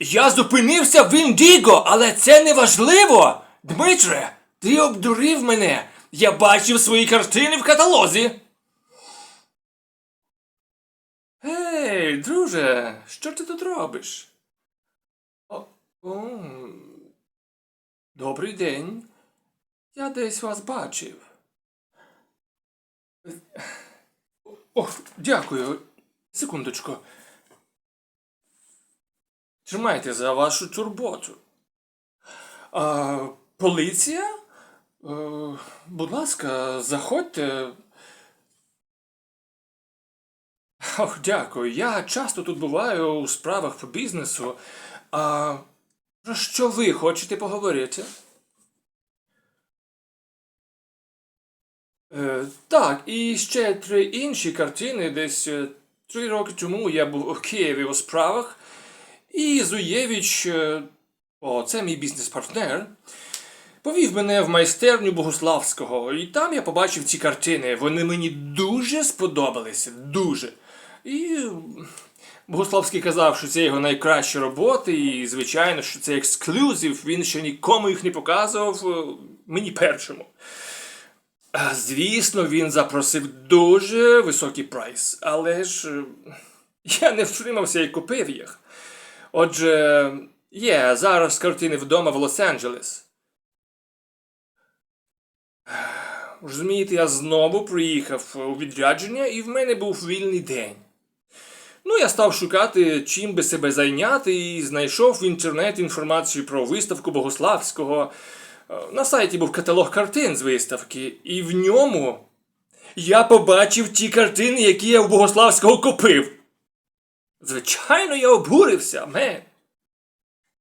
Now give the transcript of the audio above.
Я зупинився в Індіго, але це не важливо. Дмитре, ти обдурив мене. Я бачив свої картини в каталозі. Гей, друже, що ти тут робиш? О, о, добрий день. Я десь вас бачив. О, дякую. Секундочку. Тримайте за вашу турботу. А, поліція? Е, будь ласка, заходьте. Ох, дякую. Я часто тут буваю у справах по бізнесу. А про що ви хочете поговорити? Е, так, і ще три інші картини. Десь е, три роки тому я був у Києві у справах. Зуєвич, е, о, це мій бізнес-партнер, повів мене в майстерню Богославського, і там я побачив ці картини. Вони мені дуже сподобалися. Дуже. І Богославський казав, що це його найкращі роботи, і, звичайно, що це ексклюзив, він ще нікому їх не показував, е, мені першому. Звісно, він запросив дуже високий прайс, але ж е, я не втримався і купив їх. Отже, є зараз картини вдома в Лос-Анджелес. Розумієте, я знову приїхав у відрядження, і в мене був вільний день. Ну, я став шукати, чим би себе зайняти, і знайшов в інтернеті інформацію про виставку Богославського. Е, На сайті був каталог картин з виставки, і в ньому я побачив ті картини, які я у Богославського купив. Звичайно, я обурився, ме.